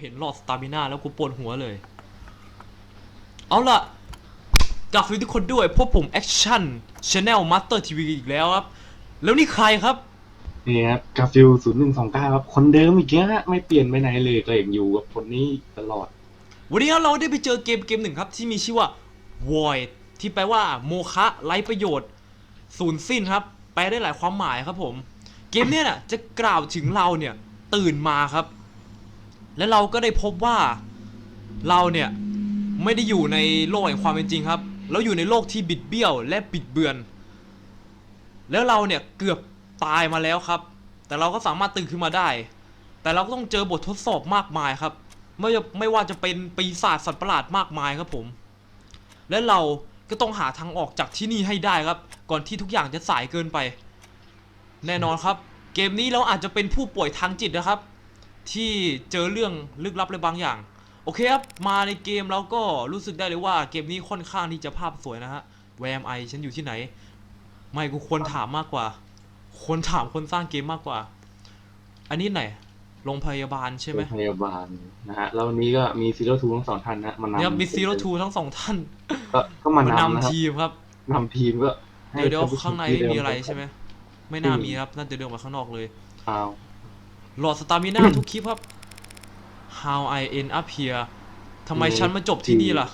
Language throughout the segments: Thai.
เห็นหลอดสตามิน่าแล้วกูปวดหัวเลย เอาล่ะกลับสวัสดีทุกคนด้วยพวกผมแอคชั่นช n แนลมาสเตอร์ทีวีอีกแล้วครับ แล้วนี่ใครครับ นี่ครับกาฟิลศูนย์หนึ่งสองเก้าครับ คนเดิมอีกแล้วฮะไม่เปลี่ยนไปไหนเลยก็ยังอยู่กับคนนี้ตลอด วันนี้เราได้ไปเจอเกมเกมหนึ่งครับที่มีชื่อว่า Void ที่แปลว่าโมฆะไร้ประโยชน์สูญสิ้นครับ แปลได้หลายความหมายครับผม เกมเนี้ยน่ะจะกล่าวถึงเราเนี่ยตื่นมาครับ และเราก็ได้พบว่าเราเนี่ยไม่ได้อยู่ในโลกแห่งความเป็นจริงครับ เราอยู่ในโลกที่บิดเบี้ยวและบิดเบือน แล้วเราเนี่ยเกือบตายมาแล้วครับ แต่เราก็สามารถตื่นขึ้นมาได้ แต่เราก็ต้องเจอบททดสอบมากมายครับ ไม่ว่ไม่ว่าจะเป็นปีศาจสัตว์ประหลาดมากมายครับผม และเราก็ต้องหาทางออกจากที่นี่ให้ได้ครับ ก่อนที่ทุกอย่างจะสายเกินไป แน่นอนครับ เกมนี้เราอาจจะเป็นผู้ป่วยทางจิตนะครับ ที่เจอเรื่องลึกลับอะไรบางอย่าง โอเคครับ มาในเกมเราก็รู้สึกได้เลยว่าเกมนี้ค่อนข้างที่จะภาพสวยนะฮะแวมไอฉันอยู่ที่ไหน ไม่กูควรถามมากกว่า ควรถามคนสร้างเกมมากกว่า อันนี้ไหนโรงพยาบาลใช่ไหมโรงพยาบาลนะฮะแล้ววันนี้ก็มีซีโร่ทูทั้งสองท่านนะมานำเนี่ยมีซีโร่ทูทั้งสองท่าน ก็ก็มามานำนะนำครับทีมครับนำทีมก็ให้เดี๋ยวเดี๋ยวท่ผู้ชข้างในที่ไม่เดิมีอะไรใช่ไหมไม่น่ามีครับน่าจะเดินมาข้างนอกเลยอ้าว หลอดสตามิน่าทุกคลิปครับ How I end up here ทำไมฉันมาจบที่นี่ล่ะ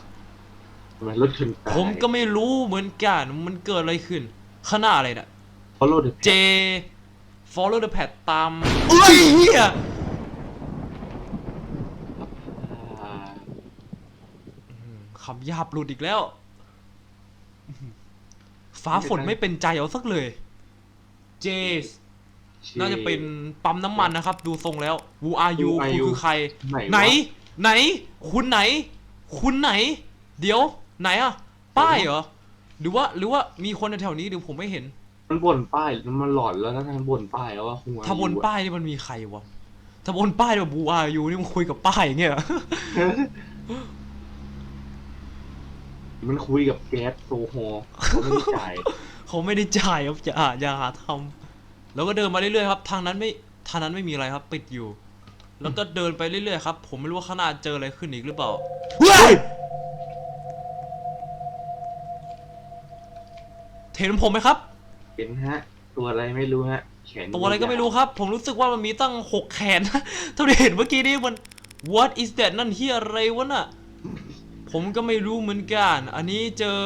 ทำไมรถชนตายผมก็ไม่รู้เหมือนกันมันเกิดอะไรขึ้นข้างหน้าอะไรน่ะฟอลโล่เดอะ J follow the path ตามเอ้ยเฮียคำหยาบหลุดอีกแล้ว ฟ้าฝนไม่เป็นใจเอาสักเลย J น่าจะเป็นปั๊มน้ำมันนะครับ ดูทรงแล้ว Who are you คุณคือใคร ไหน ไหน คุณไหน คุณไหน เดี๋ยว ไหนอะป้ายเหรอ หรือว่าหรือว่ามีคนแถวๆนี้หรือผมไม่เห็น มันบ่นป้ายมันหลอนแล้วนะมันบ่นป้ายแล้วว่าหัวถ้าบนป้ายนี่มันมีใครวะถ้าบนป้ายแบบบูอายูนี่มันคุยกับป้ายอย่างเงี้ยเหรอมันคุยกับแก๊สโซฮอล์เขาไม่ได้จ่ายเขาไม่ได้จ่ายครับอย่าอย่าหาทำ แล้วก็เดินมาเรื่อยๆครับ ทางนั้นไม่ทางนั้นไม่มีอะไรครับ ปิดอยู่ แล้วก็เดินไปเรื่อยๆครับ ผมไม่รู้ว่าข้างหน้าเจออะไรขึ้นอีกหรือเปล่าเฮ้ยเห็นผมไหมครับ เห็นฮะ ตัวอะไรไม่รู้ฮะแขนตัวอะไรก็ไม่รู้ครับ ผมรู้สึกว่ามันมีตั้งหกแขนเท่าที่เห็นเมื่อกี้นี้มัน what is that นั่นที่อะไรวะน่ะ ผมก็ไม่รู้เหมือนกัน อันนี้เจอ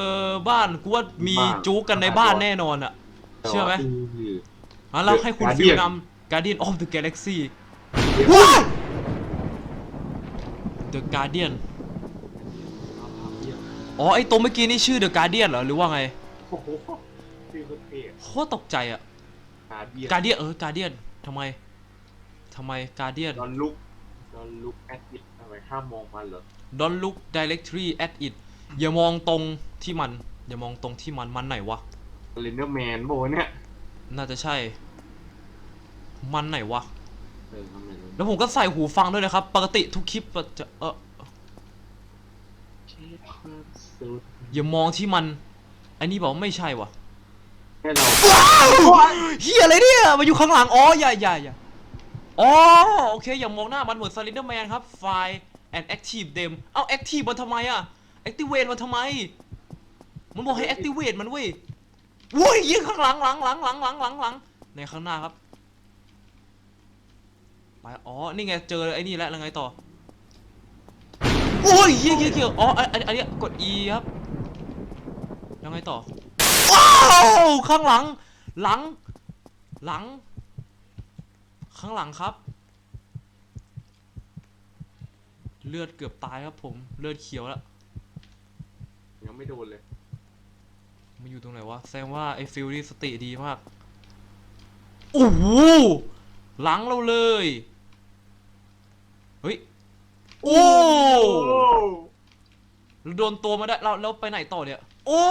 บ้านกูว่ามีจู๊กันในบ้านแน่นอนอะเชื่อไหม อะเราให้คุณฟิลนำ Guardian of the Galaxy The Guardian อ๋อไอตัวเมื่อกี้นี่ชื่อ The Guardian เหรอหรือว่าไงโอ้โหชื่อโคตรเท่โคตรตกใจอะ กาเดียน Guardian เออ Guardian ทำไมทำไม Guardian ดอนลุกดอนลุกแอดอิททำไมห้ามมองมันเหรอ Don't look directly at it อย่ามองตรงที่มัน อย่ามองตรงที่มันมันไหนวะ เลนเดอร์แมนโบเนี่ย น่าจะใช่ มันไหนวะ เออทำไมรู้แล้วผมก็ใส่หูฟังด้วยนะครับ ปกติทุกคลิปจะเอออย่ามองที่มัน อันนี้บอกว่าไม่ใช่วะแค่เราเฮียอะไรเนี่ยมาอยู่ข้างหลัง อ๋อ อย่าอย่าอย่าอ๋อ โอเค อย่ามองหน้ามันเหมือน Slender Man ครับ File and Active them เอ้า Active มันทำไมอะ Activate มันทำไม มันบอกให้ Activate มันเว้ยโว้ยยิงข้างหลังหลังหลังหลังหลังหลังหลังในข้างหน้าครับ ไป อ๋อ นี่ไง เจอไอ้นี่แล้วแล้วไงต่อโอ้ยเฮียเฮียเฮียอ๋ออันอันอันนี้กด E ครับยังไงต่อ ว้าว ข้างหลัง หลัง หลัง ข้างหลังครับ เลือดเกือบตายครับผม เลือดเขียวแล้ว ยังไม่โดนเลย มาอยู่ตรงไหนวะแสดงว่าไอ้ฟิลนี่สติดีมากโอ้โหหลังเราเลยเฮ้ยโอ้เราโดนตัวมาได้เราแล้วไปไหนต่อเนี่ย โอ้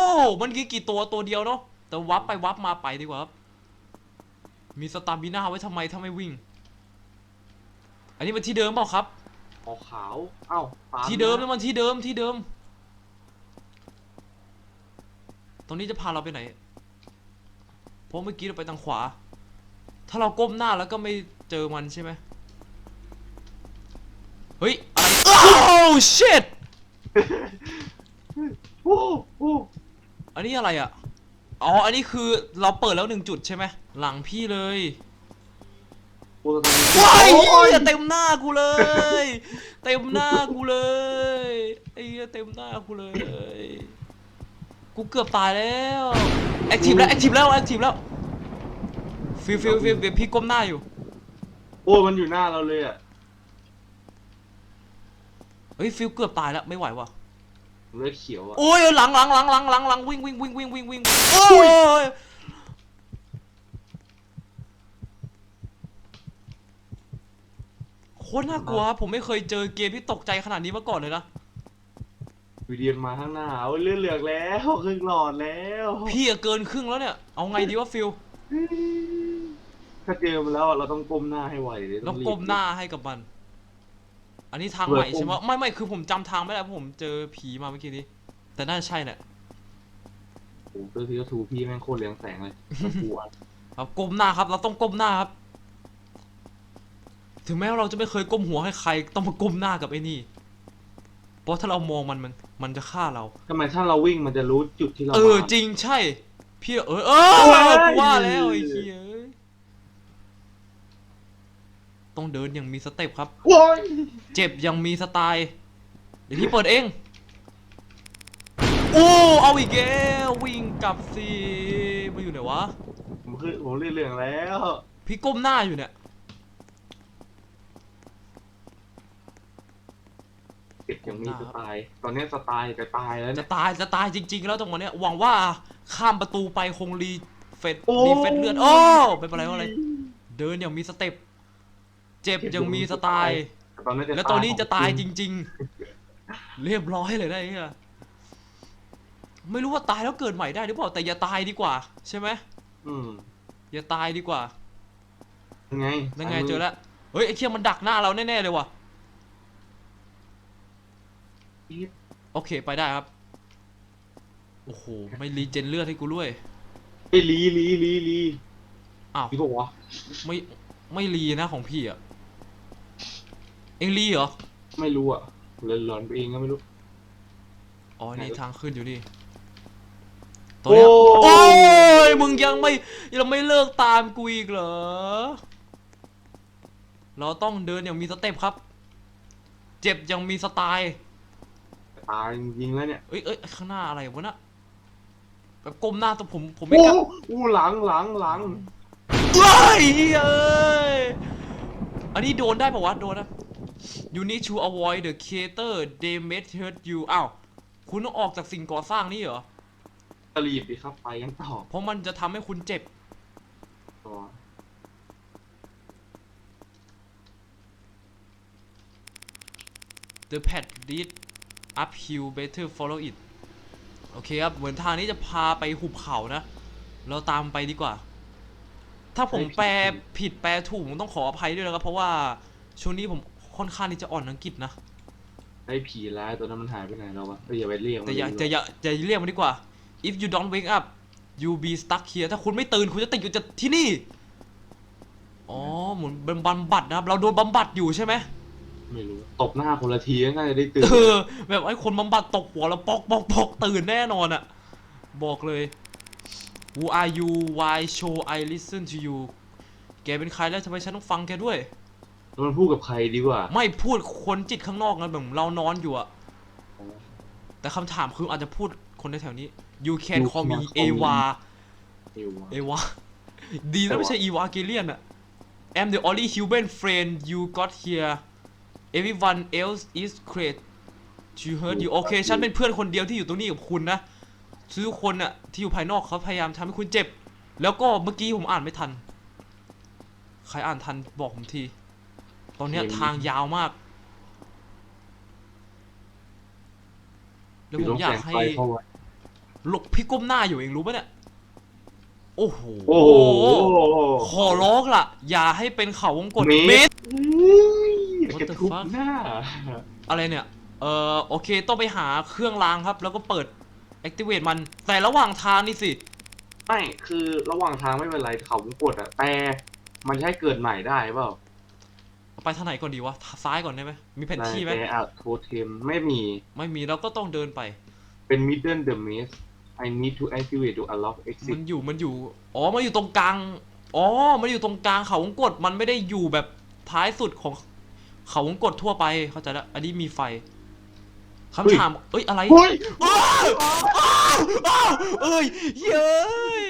มันกี่กี่ตัวตัวเดียวเนาะแต่วับไปวับมาไปดีกว่าครับมีสตาร์บิน่าไว้ทำไมถ้าไม่วิ่ง อันนี้มันที่เดิมเปล่าครับออกขาวเอ้าตาที่เดิมนี่มันที่เดิมที่เดิม ตรงนี้จะพาเราไปไหน เพราะเมื่อกี้เราไปทางขวา ถ้าเราก้มหน้าแล้วก็ไม่เจอมันใช่ไหมเฮ้ย อะไรโอ้ shit โอ้โอ้อันนี้อะไรอะ อ๋อ อันนี้คือเราเปิดแล้วหนึ่งจุดใช่ไหม หลังพี่เลยโอ้ตอนนี้ว้ายโอ้ยเหี้ยเต็มหน้ากูเลย เต็มหน้ากูเลย ไอ้เหี้ยเต็มหน้ากูเลย กูเกือบตายแล้วแอคทีฟแล้วแอคทีฟแล้วแอคทีฟแล้วฟิลฟิลฟิลเดี๋ยวพี่ก้มหน้าอยู่โอ้มันอยู่หน้าเราเลยอะเฮ้ยฟิลเกือบตายแล้วไม่ไหวว่ะเลือดเขียวอะโอ้ยหลังหลังหลังหลังหลังหลังวิ่งวิ่งวิ่งวิ่งวิ่งวิ่งโอ้ยโคตรน่ากลัวครับผมไม่เคยเจอเกมที่ตกใจขนาดนี้มาก่อนเลยนะ วิดีโอมาข้างหน้าโอ้ยเลือดเหลือกแล้วครึ่งหลอดแล้วพี่อะเกินครึ่งแล้วเนี่ย เอาไงดีวะฟิลถ้าเจอมันแล้วอะเราต้องก้มหน้าให้ไหวเลยต้ต้อองงรีบก้มหน้าให้กับมัน อันนี้ทางเผื่อใหม่ใช่ไหมก้มไม่ไม่คือผมจำทางไม่ได้เพราะผมเจอผีมาเมื่อกี้นี้ แต่น่าจะใช่แหละโอ้โหตัวทีก็ทูพี่แม่งโคตรเลี้ยงแสงเลยน่ากลัวครับก้มหน้าครับ เราต้องก้มหน้าครับ ถึงแม้ว่าเราจะไม่เคยก้มหัวให้ใคร ต้องมาก้มหน้ากับไอ้นี่ เพราะถ้าเรามองมันมัน มันจะฆ่าเรา ทำไมถ้าเราวิ่งมันจะรู้จุดที่เราเออมา จริงใช่ พี่เออเออโอ้ย กูว่าแล้วไอ้เหี้ยเอ้ยต้องเดินอย่างมีสเต็ปครับ โอ้ยเจ็บยังมีสไตล์ เดี๋ยวพี่เปิดเอง โอ้ เอาอีกแล้ววิ่งกลับสิมาอยู่ไหนวะ ผมคือผมเลือดเหลืองแล้ว พี่ก้มหน้าอยู่เนี่ย เก็บยังมีสไตล์ตอนนี้สไตล์จะตายแล้วจะเนี่ย ตายจะตายจริง ๆ แล้วตรงวันเนี้ยหวังว่าข้ามประตูไปคงรีเฟดโอ้ รีเฟดเลือดโอ้ไม่เป็นไรไม่เป็นไร เดินอย่างมีสเต็ปเจ็บยังมีสไตล์ตอนนี้จะแล้วตอนนี้จะตายจริงริง ๆ เรียบร้อยเลยนะไอ้เหี้ยไม่รู้ว่าตายแล้วเกิดใหม่ได้หรือเปล่าแต่อย่าตายดีกว่า ใช่ไหมอืมอย่าตายดีกว่ายังไงนั่นไงเจอแล้วเฮ้ยไอ้เคียมันดักหน้าเราแน่ๆเลยว่ะ โอเคไปได้ครับ โอ้โห ไม่รีเจนเลือดให้กูด้วย ไอ้ยลีลีลีลีอ้าว ลีบอกว่าไม่ ไม่รีนะของพี่อะเอ็งรีเหรอ ไม่รู้อะเล่นหลอนไปเองก็ไม่รู้ อ๋อ นี่ไหนทางขึ้นอยู่นี่ตัวเนี้ยโอ้ โอ้ย มึงยังไม่ ยังไม่เลิกตามกูอีกเหรอ เราต้องเดินอย่างมีสเต็ปครับ เจ็บยังมีสไตล์ ตายจริงๆแล้วเนี่ยเอ้ยเอ้ยข้างหน้าอะไรวะน่ะแบบก้มหน้าตัวผมผมไม่โอ้กล้าอู้หลังหลังหลังเฮ้ยเอ้ยอันนี้โดนได้ปะวะโดนนะ You need to avoid the creator they may hurt you อ้าวคุณต้องออกจากสิ่งก่อสร้างนี่เหรอตรีบดิครับไปกันต่อเพราะมันจะทำให้คุณเจ็บ ต่อ The path lead uphill better follow it โอเคครับ เหมือนทางนี้จะพาไปหุบเขานะ เราตามไปดีกว่า ถ้าผมแปลผิดแปลถูกผมต้องขออภัยด้วยนะครับ เพราะว่าช่วงนี้ผมค่อนข้างที่จะอ่อนอังกฤษนะ ไอ้ผีร้ายตัวนั้นมันหายไปไหนแล้ววะเอ้ยอย่าไปเรียกมันแต่อย่าเลยจะอย่าจะเรียกมันดีกว่า if you don't wake up you be stuck here ถ้าคุณไม่ตื่นคุณจะติดอยู่จะที่นี่ อ๋อเหมือนเป็นบำบัดนะครับ เราโดนบำบัดอยู่ใช่ไหม ไม่รู้ ตบหน้าคนละทีก็น่าจะได้ตื่น เออแบบไอ้คนบำบัดตกหัวแล้วปอกปอกปอกตื่นแน่นอนอะบอกเลย Who are you why show I listen to you แกเป็นใครแล้วทำไมฉันต้องฟังแกด้วย มันพูดกับใครดีกว่า ไม่พูดคนจิตข้างนอกนะแบบเรานอนอยู่อะแต่คำถามคืออาจจะพูดคนในแถวนี้ you can You call me can call me เอวาเอวะ เอวาดีนะไม่ใช่อีวาเกเลียนอะ I'm the only human friend you got here everyone else is crazy to hurt you โอเค ฉันเป็นเพื่อนคนเดียวที่อยู่ตรงนี้กับคุณนะทุกคนอะที่อยู่ภายนอกเขาพยายามทำให้คุณเจ็บ แล้วก็เมื่อกี้ผมอ่านไม่ทัน ใครอ่านทันบอกผมที ตอนเนี้ยทางยาวมาก แล้วผมอยากให้ไปเข้าไว้หลบพี่ก้มหน้าอยู่เองรู้ปะเนี่ย โอ้โห โอ้โห ขอร้องล่ะ อย่าให้เป็นเขาวงกดเมตรเมตร กระทุบหน้า อะไรเนี่ย เอ่อ โอเค ต้องไปหาเครื่องรางครับ แล้วก็เปิด activate มัน แต่ระหว่างทางนี่สิ ไม่คือระหว่างทางไม่เป็นไรเขาวงกดอะแต่มันใช้เกิดใหม่ได้เปล่าไปทางไหนก่อนดีวะ ซ้ายก่อนได้ไหม มีแผนที่ไหม แต่อะโทเทมไม่มีไม่มีเราก็ต้องเดินไป เป็น middle the maze I need to activate to unlock มั exit นอยู่ มันอยู่ อ๋อ มันอยู่ตรงกลาง อ๋อ มันอยู่ตรงกลางเขาวงกดมันไม่ได้อยู่แบบท้ายสุดของ เขาวงกดทั่วไปเข้าใจแล้วอันนี้มีไฟคำถามเอ้ยอะไรเฮ้ยอ้าวอ้าวอ้าวเอ้ยเย้ย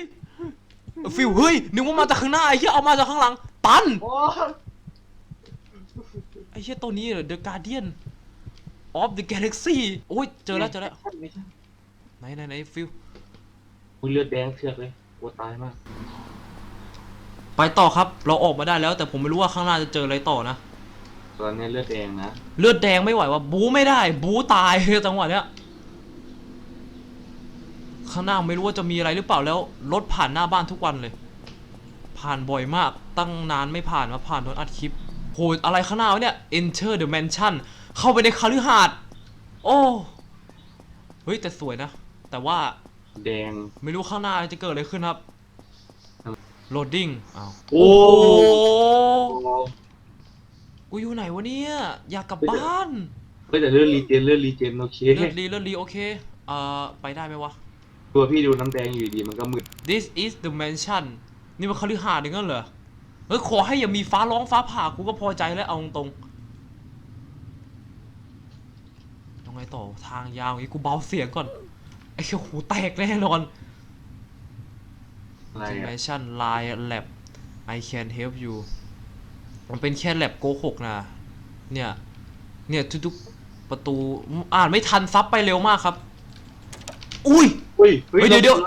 ฟิวเฮ้ยนึกว่ามาจากข้างหน้าไอ้เหี้ยเอามาจากข้างหลัง ตันโอ้ยไอ้เหี้ยตัวนี้เหรอ The Guardian of the Galaxy โอ้ยเจอแล้วเจอแล้วไม่ใช่ไหนไหนไหนฟิวอุ้ยเลือดแดงเชือกเลยกลัวตายมาก ไปต่อครับเราออกมาได้แล้ว แต่ผมไม่รู้ว่าข้างหน้าจะเจออะไรต่อนะ ตอนนี้เลือดแดงนะเลือดแดงไม่ไหวว่ะบูไม่ได้ บูตายจังหวะเนี้ยข้างหน้าไม่รู้ว่าจะมีอะไรหรือเปล่าแล้วรถผ่านหน้าบ้านทุกวันเลย ผ่านบ่อยมากตั้งนานไม่ผ่านมาผ่านโดนอัดคลิปโหอะไรข้างหน้าวะเนี่ย Enter the Mansion เข้าไปในคฤหาสน์โอ้เฮ้ยแต่สวยนะ แต่ว่าแดงไม่รู้ข้างหน้าจะเกิดอะไรขึ้นครับ loading อ้าวโอ้โห กูอยู่ไหนวะเนี่ย อยากกลับบ้าน เฮ้ยแต่เลือดรีเจนเลือดรีเจนโอเคเลือดรีเลือดรีโอเค เอ่อ ไปได้ไหมวะ ตัวพี่ดูน้ำแดงอยู่ดีมันก็มึด This is the mansion นี่มันคฤหาสน์อย่างนั้นเหรอเฮ้ยขอให้อย่ามีฟ้าร้องฟ้าผ่ากูก็พอใจแล้วเอาตรงๆยังไงต่อทางยาวอย่างนี้กูเบาเสียงก่อน ไอ้เหี้ยหูแตกแน่นอน อะไรอะ Mansion Line Lab I can help you มันเป็นแค่แลบโกหกนะ เนี่ย เนี่ยทุกๆประตูอ่านไม่ทันซับไปเร็วมากครับ อุ้ยเฮ้ยเฮ้ยเดี๋ยวเดี๋ยว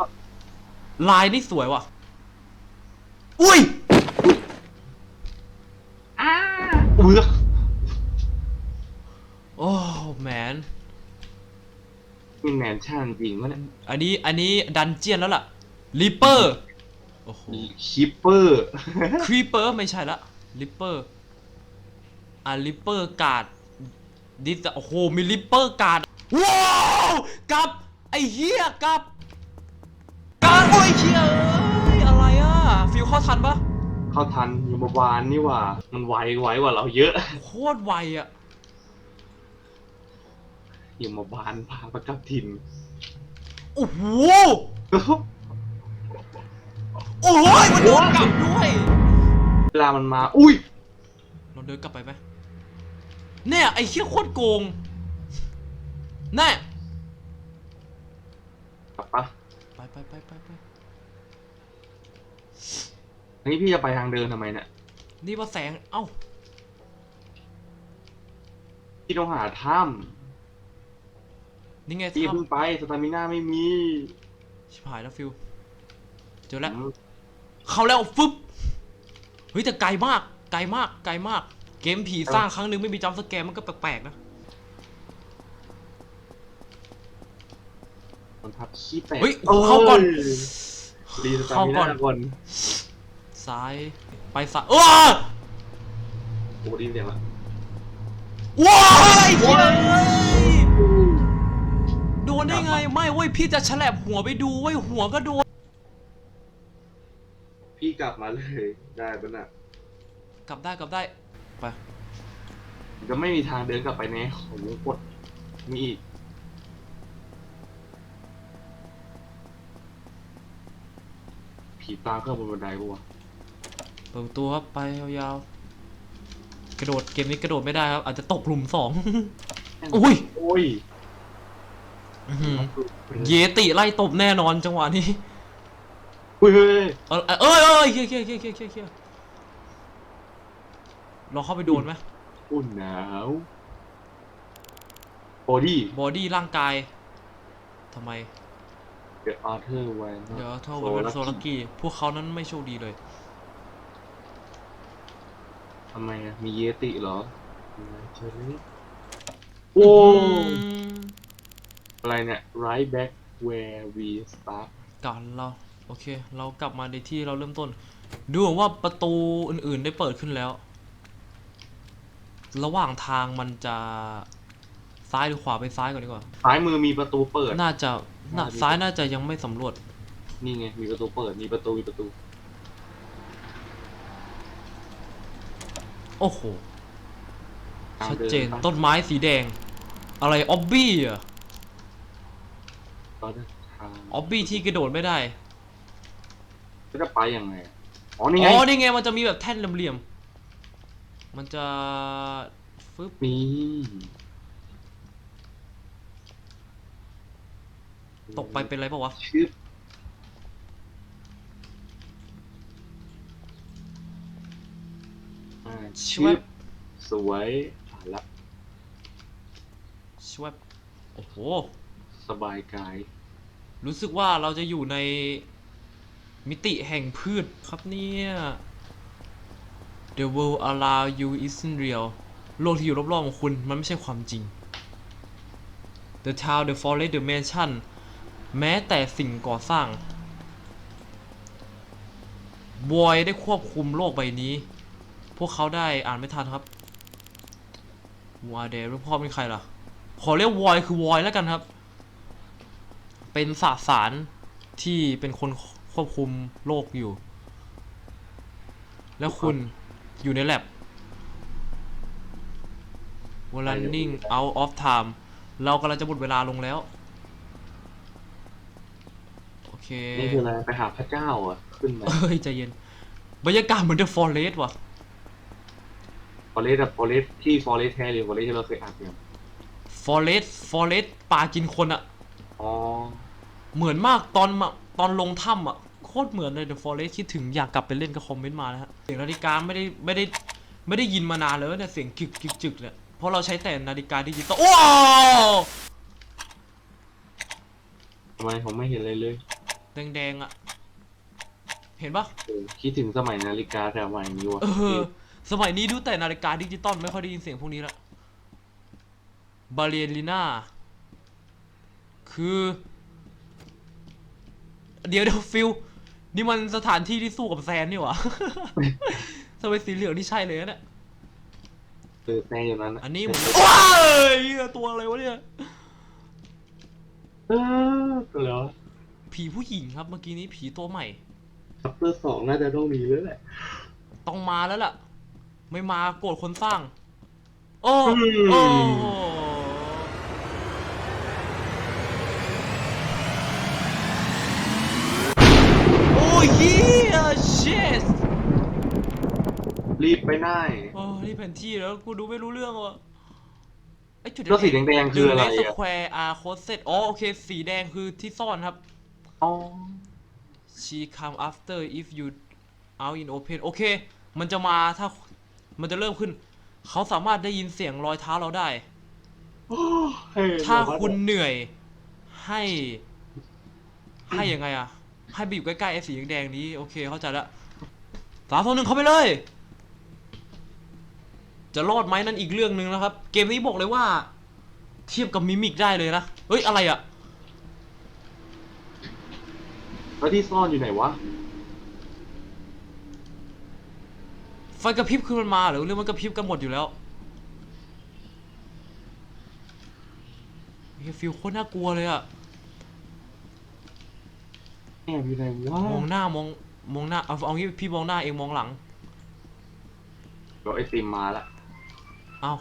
ลายนี่สวยว่ะ อุ้ยเอือกโอ้แมนมีแมนชั่นจริงวะเนี่ยอันนี้อันนี้ดันเจียนแล้วล่ะริปเปอร์โอ้โหคิปเปอร์ครีเปอร์ไม่ใช่ละ ริปเปอร์อะริปเปอร์การ์ดดิสโอ้โหมีริปเปอร์การ์ดว้าวกลับไอ้เหี้ยกลับการดโอ้ยเหี้ยเอ้ยอะไรอะฟิลเข้าทันปะเข้าทันอยู่เมื่อวานนี่หว่า มันไวไวกว่าเราเยอะโคตรไวอะอยู่มาบานพาประกับถิ่นโอ้โหโอ้ยมันโดนกลับด้วย เวลามันมา อุ้ยเราเดินกลับไปไหมเนี่ยไอ้เหี้ยโคตรโกงแน่กลับปะไปไปไปไปไปอันนี้พี่จะไปทางเดินทำไมเนี่ย นี่ว่าแสง เอ้า พี่ต้องหาถ้นี่ไงำพี่ทเพิ่งไป สตามิน่าไม่มีำชิบหายแล้วฟิว เจอแล้วเข้าแล้วฟึบ เฮ้ยแต่ไกลมากไกลมากไกลมาก เกมผีสร้างครั้งหนึ่งไม่มีจัมป์สแกร์มันก็แปลกๆนะมันพับขี้แตกเฮ้ยเข้าก่อนโรีสตาเข้ามิก่อน่านก่อนซ้ายไปซ้ายอ้าโอ้ดีเสียงละว้ายเฮ้ยโดนได้ไงไม่เว้ยพี่จะฉลับหัวไปดูเว้ยหัวก็โดน พี่กลับมาเลยได้ปะน่ะกลับได้กลับได้ไปจะไม่มีทางเดินกลับไปในของวงกดมีอีกผีตามเข้าบนบันไดปะวะเปิดประตูครับไปยาวๆกระโดดเกมนี้กระโดดไม่ได้ครับอาจจะตกหลุมสอง อุ้ยโอ้ยอื้อหือเยติไล่ตบแน่นอนจังหวะนี้ เฮ้ยเฮ้ยเออเออเอยเอยเคียเคียเคียเคียเคียเคียเราเข้าไปโดนไหมอุ่นหนาวโอดี้บอดี้ร่างกายทำไม เดอะอาร์เธอร์ไว้เดี๋ยวเท่ากับเป็นโซลักกี้พวกเขานั้นไม่โชคดีเลยทำไมอะมีเยติเหรอเจอเลยโอ้อืมอะไรเนี่ย right back where we start กันเรา โอเค เรากลับมาในที่เราเริ่มต้น ดูเหมือนว่าประตูอื่นๆได้เปิดขึ้นแล้ว ระหว่างทางมันจะซ้ายหรือขวาไปซ้ายก่อนดีกว่า ซ้ายมือมีประตูเปิด น่าจะน่าน่าจะซ้ายน่าจะยังไม่สำรวจ นี่ไง มีประตูเปิด มีประตู มีประตู โอ้โหชัดเจนต้นไม้สีแดง อะไร ออบบี้อะก็จะทางออบบี้ที่กระโดดไม่ได้ ก็จะไปยังไงอะอ๋อนี่ไง อ๋อนี่ไงมันจะมีแบบแท่นเหลี่ยมๆมันจะฟึบนี่ ตกไปเป็นไรเปล่าวะ ชึบอ่าชึบสวยผ่านละชวบโอ้โห สบายกาย รู้สึกว่าเราจะอยู่ใน มิติแห่งพืชครับเนี่ย The world around you isn't real โลกที่อยู่รอบๆของคุณมันไม่ใช่ความจริง The town the forest the mansion แม้แต่สิ่งก่อสร้างบอยได้ควบคุมโลกใบนี้ พวกเขาได้อ่านไม่ทันครับวาเดรพ่อเป็นใครล่ะ ขอเรียกวอยคือวอยแล้วกันครับ เป็นสสารที่เป็นคน ควบคุมโลกอยู่ แล้วคุณอยู่ในแลบ running out of time เรากำลังจะหมดเวลาลงแล้ว โอเค นี่คืออะไรไปหาพระเจ้าอะ ขึ้นมาเอ้ย ใจเย็น บรรยากาศเหมือน The Forest ว่ะ ฟอเรสต์อะฟอเรสต์ที่ฟอเรสต์แท้หรือฟอเรสต์ที่เราเคยอ่านเนี่ย Forest Forest ปลากินคนอะอ๋อ เหมือนมากตอนมาตอนลงถ้ำอะ โคตรเหมือนเลย The Forest คิดถึงอยากกลับไปเล่นก็คอมเมนต์มานะฮะเสียงนาฬิกาไม่ได้ไม่ได้ไม่ได้ยินมานานแล้วเนี่ยเสียงจึกจึกจึกเนี่ยเพราะเราใช้แต่นาฬิกาดิจิตอลโอ้ทำไมผมไม่เห็นเลยเลย แดงแดงๆอะเห็นปะเออคิดถึงสมัยนาฬิกาแต่สมัยนี้ว่ะเออ สมัยนี้ดูแต่นาฬิกาดิจิตอลไม่ค่อยได้ยินเสียงพวกนี้ละบาเลริน่าคือ เดี๋ยวเดี๋ยวฟิล นี่มันสถานที่ที่สู้กับแซนนี่หวะทำไมสีเหลืองนี่ใช่เลยนะเนี่ยเออแน่อยู่นั้นอันนี้เหมือนว้ายเหี้ยตัวอะไรวะเนี่ยเออตัวแล้วผีผู้หญิงครับเมื่อกี้นี้ผีตัวใหม่ซัปเปอร์สองน่าจะต้องมีแล้วแหละ ต้องมาแล้วล่ะ ไม่มาโกรธคนสร้าง โอ้อืมโอ้โอ้ยเฮียชิต รีบ ไปไหนโอ้นี่แผนที่แล้วกูดูไม่รู้เรื่องว่ะไอจุดแล้วสีแดงๆคืออะไรสอะแควร์อาร์โคเซตอ๋อโอเค สีแดงคือที่ซ่อนครับ อ๋อ she come after if you out in open โอเค มันจะมาถ้ามันจะเริ่มขึ้น เขาสามารถได้ยินเสียงรอยเท้าเราได้เฮ้ยถ้าแบบว่คุณเหนื่อย ให้ ให้ยังไงอะให้ไปอยู่ใกล้ๆไอ้สีแดงๆนี้ โอเค เข้าใจละสามสองหนึ่งเข้าไปเลย จะรอดไหมนั่นอีกเรื่องหนึ่งนะครับ เกมนี้บอกเลยว่า เทียบกับมิมิกได้เลยนะ เฮ้ย อะไรอะแล้วที่ซ่อนอยู่ไหนวะ ไฟกระพริบคือมันมาหรือเรื่องมันกระพริบกันหมดอยู่แล้วเฮ้ยฟิลโคตรน่ากลัวเลยอะแอบอยู่ไหนวะมองหน้ามองมองหน้าเอาเอางี้พี่มองหน้าเองมองหลังเดี๋ยวไอติมมาละ เอา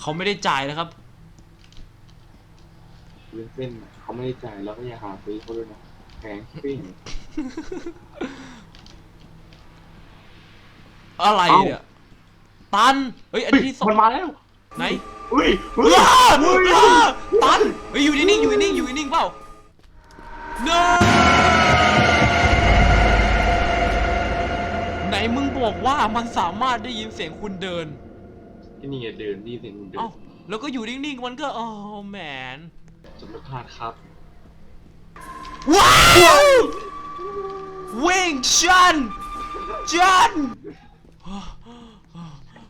เขาไม่ได้จ่ายนะครับ เล่นเส้นน่ะเขาไม่ได้จ่ายแล้วก็อย่าหาซื้อเขาด้วยนะแพงปิ้งอะไรเอ้าเนี่ย ตัน เฮ้ย อันนี้ที่สองมันมาแล้ว ไหนอุ้ยอุ้ยอ้าอ้าตันเฮ้ยอยู่นิ่งๆอยู่นิ่งๆอยู่นิ่งๆเปล่า no ไหนมึ บอกว่ามันสามารถได้ยินเสียงคุณเดินที่นี่ไงเดินนี่เสียงมึงเดินเอ้าแล้วก็อยู่นิ่งๆมันก็อ๋อแมนสมรพาดครับว้าววิ่งชันชัน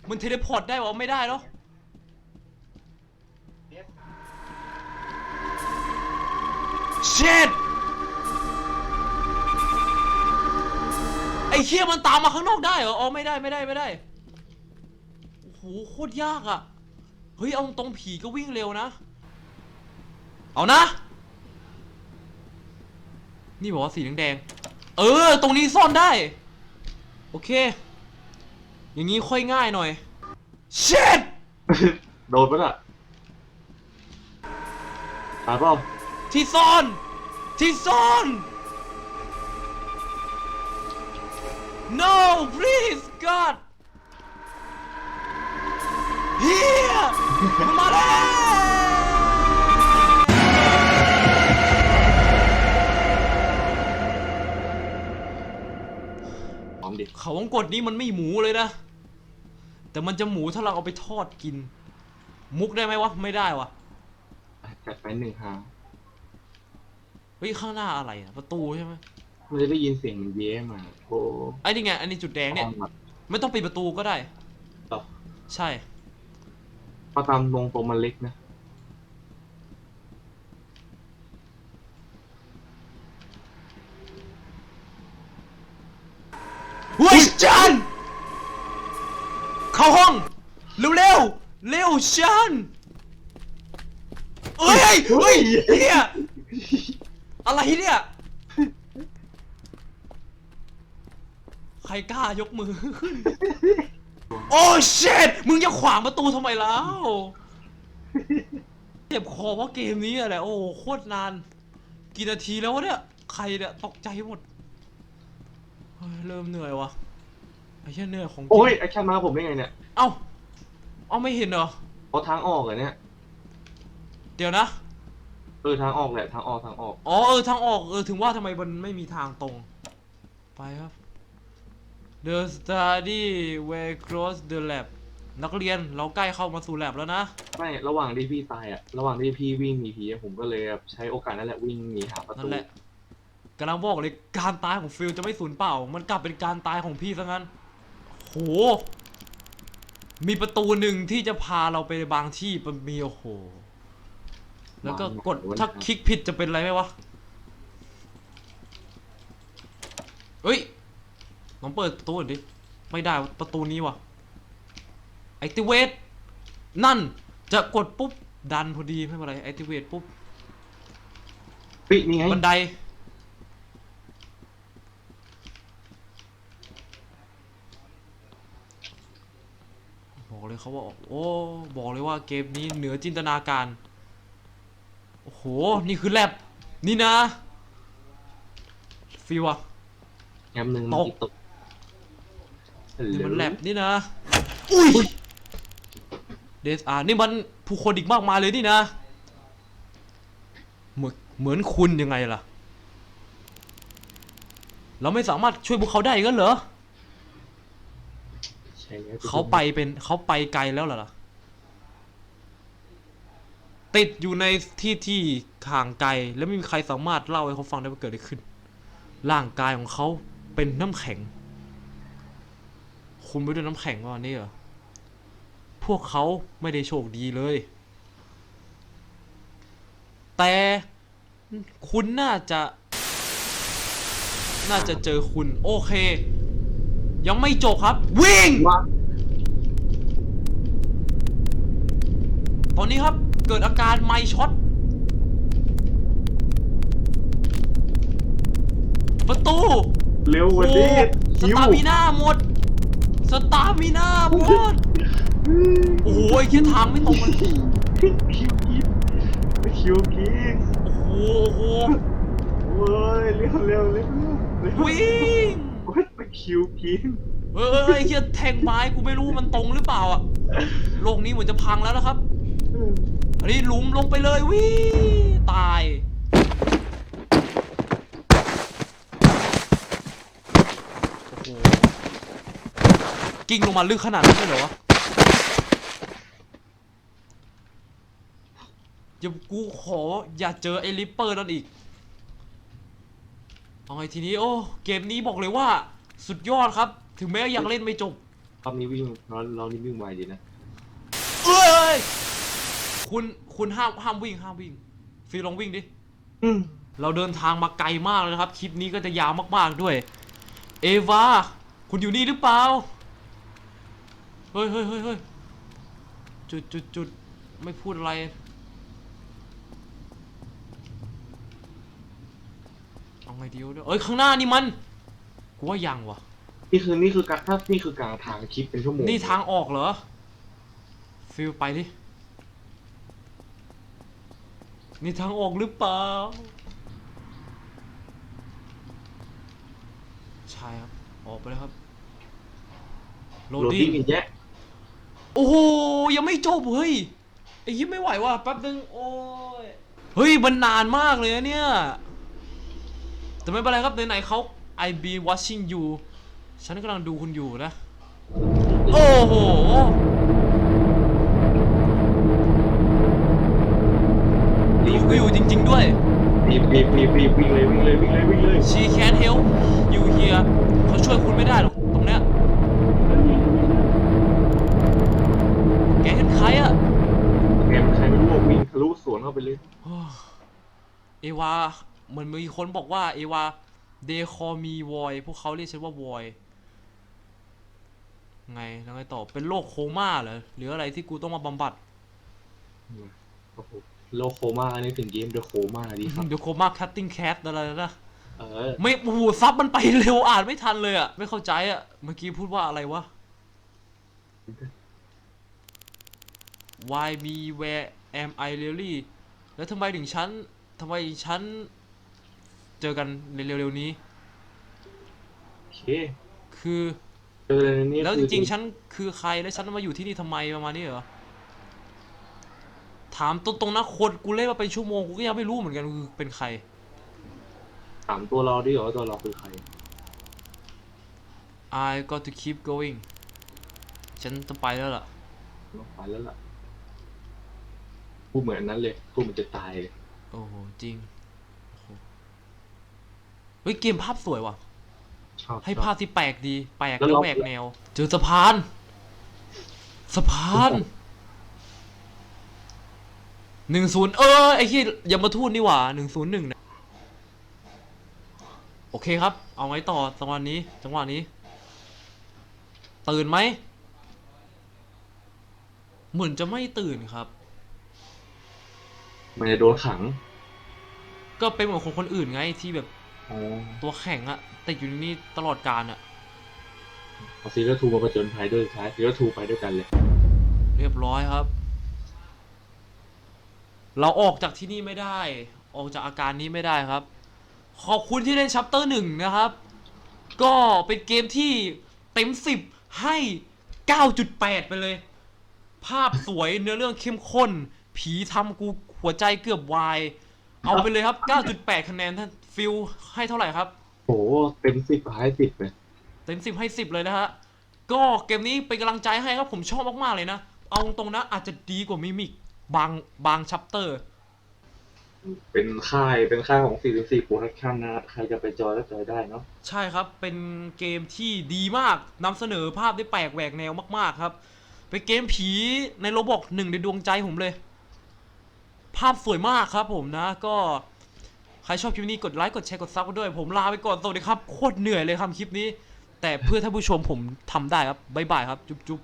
มันเทเลพอร์ตได้วะไม่ได้แล้วเช็ด เคียมันตามมาข้างนอกได้เหรอ อ๋อไม่ได้ไม่ได้ไม่ได้ โอ้โหโคตรยากอะเฮ้ยเอาตรงผีก็วิ่งเร็วนะ เอานะ นี่บอกว่าสีแดงๆเออ ตรงนี้ซ่อนได้ โอเค อย่างนี้ค่อยง่ายหน่อย shit โดนปะน่ะตายเปล่าที่ซ่อน ที่ซ่อน no please god here มันมาแล้วพร้อมดิเขาวงกดนี้มันไม่หมูเลยนะ แต่มันจะหมูถ้าเราเอาไปทอดกิน มุกได้ไหมวะ ไม่ได้วะจัดไปหนึ่งฮาเฮ้ยข้างหน้าอะไรอะประตูใช่ไหม มันจะได้ยินเสียงมันเย้มาโอ้ไอ้นี่ไง อันนี้จุดแดงเนี่ยห้องแบบ ไม่ต้องปิดประตูก็ได้ต่อใช่ พอตามลงตรงมันเล็กนะ เฮ้ยจัน เข้าห้อง เร็วเร็วๆเร็วจันเฮ้ยเฮ้ยเฮียอะไรเนี่ย ใครกล้ายกมือขึ้น โอ้เชดมึงจะขวางประตูทำไมแล้วเจ็บคอเพราะเกมนี้อะแหละโอ้โหโคตรนาน กี่นาทีแล้ววะเนี่ย ใครเนี่ยตกใจหมดเฮ้ยเริ่มเหนื่อยวะไอ้เหี้ยเหนื่อยของจริงโอ้ยแอคชั่นมาผมได้ไงเนี่ยเอ้าเอ้าไม่เห็นเหรอ เอาทางออกเหรอเนี่ยเดี๋ยวนะ เออทางออกแหละทางออกทางออก อ๋อเออทางออกเออถึงว่าทำไมมันไม่มีทางตรง ไปครับ The study where close the lab นักเรียนเราใกล้เข้ามาสู่ lab แล้วนะ ไม่ ระหว่างที่พี่ตายอะระหว่างที่พี่วิ่งหนีผีอะผมก็เลยแบบใช้โอกาสนั่นแหละวิ่งหนีหาประนั่ตูนแหละกำลังบอกเลยการตายของฟิลจะไม่สูญเปล่า มันกลับเป็นการตายของพี่ซะงั้น โห มีประตูหนึ่งที่จะพาเราไปบางที่มันมีโอ้โห แล้วก็กดถ้าคลิกผิดจะเป็นอะไรไหมวะ เฮ้ย ลองเปิดประตูหน่อยดิ ไม่ได้ประตูนี้วะ activate นั่น จะกดปุ๊บ ดันพอดีไม่เป็นไร activate ปุ๊บเฮ้ยนี่ไงบันได บอกเลยเขาว่าโอ้ บอกเลยว่าเกมนี้เหนือจินตนาการ โอ้โห นี่คือแลบ นี่นะ ฟิวอะแอมหนึ่งตกมั นตกนี่มันแลบนี่นะ อุ้ยเดสอานี่มันผู้คนอีกมากมายเลยนี่นะ เหมือนเหมือนคุณยังไงล่ะ เราไม่สามารถช่วยพวกเขาได้กันเหรอ ใช่แล้วเขาไปเป็นเขาไปไกลแล้วเหรอล่ะ ติดอยู่ในที่ที่ห่างไกล แล้วไม่มีใครสามารถเล่าให้เขาฟังได้ว่าเกิดอะไรขึ้น ร่างกายของเขาเป็นน้ำแข็ง คุณไปด้วยน้ำแข็งว่านี่เหรอ พวกเขาไม่ได้โชคดีเลย แต่คุณน่าจะ น่าจะเจอคุณ โอเค ยังไม่จบครับ วิ่งว่าตอนนี้ครับเกิดอาการไมช็อตประตู เร็วกวันนี้สคิวตาร์มิน่าหมด สตาร์มิน่าหมดโอ้โหไอ้เหี้ยทางไม่ตรงเลยคิวกินคิวกินโอ้โหโอ้โหโอ้ยเร็วเร็วเร็วเร็ววิ่งโอ้ยไปคิวกินเอ้ยไอ้เหี้ยแทงไม้กูไม่รู้มันตรงหรือเปล่าอะโลกนี้เหมือนจะพังแล้วนะครับอันนี้หลุมลงไปเลยวิตาย โอ้โห กิ้งลงมาลึกขนาดนั้นเลยเหรอวะอย่ากูขออย่าเจอไอ้ลิปเปอร์นั่นอีก เอาไงทีนี้โอ้ เกมนี้บอกเลยว่า สุดยอดครับ ถึงแม้ยังเล่นไม่จบ รอบนี้วิ่งเราเรานี่วิ่งไวดีนะ เอ้ย คุณคุณห้ามห้ามวิ่งห้ามวิ่งฟีลองวิ่งดิ อืมเราเดินทางมาไกลมากเลยนะครับ คลิปนี้ก็จะยาวมากๆด้วย เอวา คุณอยู่นี่หรือเปล่า เฮ้ยเฮ้ยเฮ้ยเฮ้ยจุดจุดจุดไม่พูดอะไร เอาไงดีวะเนี่ยเอ้ย ข้างหน้านี่มันกูว่ายังวะนี่คือนี่คือการถ้านี่คือกลางทางคลิปเป็นชั่วโมงนี่ทางออกเหรอ ฟิลไปดิ นี่ทางออกหรือเปล่า ใช่ครับ ออกไปแล้วครับ โหลโรดดี้ดิ้งอีกแยะ โอ้โหยังไม่จบเฮ้ยไอ้ยิ้มไม่ไหวว่ะแป๊บนึงโอ้ยเฮ้ยมันนานมากเลยนะเนี่ยแต่ไม่เป็นไรครับไหนๆเขา I be watching you ฉันกำลังดูคุณอยู่นะ โอ้โหดูกูอยู่จริง ๆ ด้วย รีบรีบรีบรีบวิ่งเลยวิ่งเลยวิ่งเลยวิ่งเลย She can't help you here เขาช่วยคุณไม่ได้หรอกตรงเนี้ยแกเป็นใครอะ แกมันใครไม่รู้ว่า วิ่งทะลุสวนเข้าไปเลย เอวาเหมือนมีคนบอกว่าเอวา they call me void พวกเขาเรียกฉันว่า void ไงแล้วไงต่อเป็นโรคโคม่าเหรอหรืออะไรที่กูต้องมาบำบัดโอ้โหโลโคม่านี่ถึงเกมเดอะโคม่าดีครับเดี๋ยวโคม่า cutting cat อะไรนะเออไม่โอ้โหซับมันไปเร็วอ่านไม่ทันเลยอะ ไม่เข้าใจอะ เมื่อกี้พูดว่าอะไรวะ Why me where am I really แล้วทำไมถึงฉันทำไมฉันเจอกันเร็วๆนี้ โอเคคือเจอในนี้แล้วจคือริงๆ ฉันคือใครแล้วฉันมาอยู่ที่นี่ทำไมประมาณนี้เหรอ ถามตรงๆนะคนกูเล่นมาเป็นชั่วโมงกูก็ยังไม่รู้เหมือนกันคือเป็นใคร ถามตัวเราดิเหรอว่าตัวเราคือใคร I got to keep going ฉันต้องไปแล้วล่ะต้องไปแล้วล่ะ พูดเหมือนอันนั้นเลยพูดเหมือนจะตายเลยโอ้โหจริงโอ้โหเฮ้ยเกมภาพสวยว่ะ ชอบให้ชอบ ภาพที่แปลกดี แปลกแล้วแล้วเรา แหวกแนว เจอสะพาน สะพานหนึ่งศูนย์เออ ไอ้ที่ยมทูตนี่หว่าหนึ่งศูนย์หนึ่งนะ โอเคครับ เอาไงต่อจังหวะนี้ จังหวะนี้ ตื่นไหม เหมือนจะไม่ตื่นครับ มันจะโดนขังก็เป็นเหมือนคนคนอื่นไงที่แบบอ๋อตัวแข็งอะติดอยู่ในนี่ตลอดการอะเอาซีรีส์ทูมาประจนภัยด้วยท้ายซีรีส์ทูไปด้วยกันเลย เรียบร้อยครับ เราออกจากที่นี่ไม่ได้ ออกจากอาการนี้ไม่ได้ครับ ขอบคุณที่เล่นชัปเตอร์หนึ่งนะครับ ก็เป็นเกมที่เต็มสิบให้ 9.8 ไปเลย ภาพสวยเนื้อเรื่องเข้มข้น ผีทำกูหัวใจเกือบวาย เอาไปเลยครับ 9.8 คะแนนท่านฟิลให้เท่าไหร่ครับโหเต็มสิบหายสิบเลยเต็มสิบให้สิบเลยนะฮะ ก็เกมนี้เป็นกำลังใจให้ครับ ผมชอบมากๆเลยนะ เอาตรงๆนะอาจจะดีกว่ามิมิกบางบางชัปเตอร์ เป็นค่ายเป็นค่ายของ44 Production นะใครจะไปจอยก็จอยได้เนาะใช่ครับ เป็นเกมที่ดีมากนำเสนอภาพได้แปลกแหวกแนวมาก ๆ ครับ เป็นเกมผีในโรบอกหนึ่งในดวงใจผมเลย ภาพสวยมากครับผมนะก็ใครชอบคลิปนี้กดไลค์กดแชร์กดซับกันด้วย ผมลาไปก่อนสวัสดีครับโคตรเหนื่อยเลยครับคลิปนี้ แต่เพื่อท่านผู้ชมผมทำได้ครับบ๊ายบายครับจุ๊บ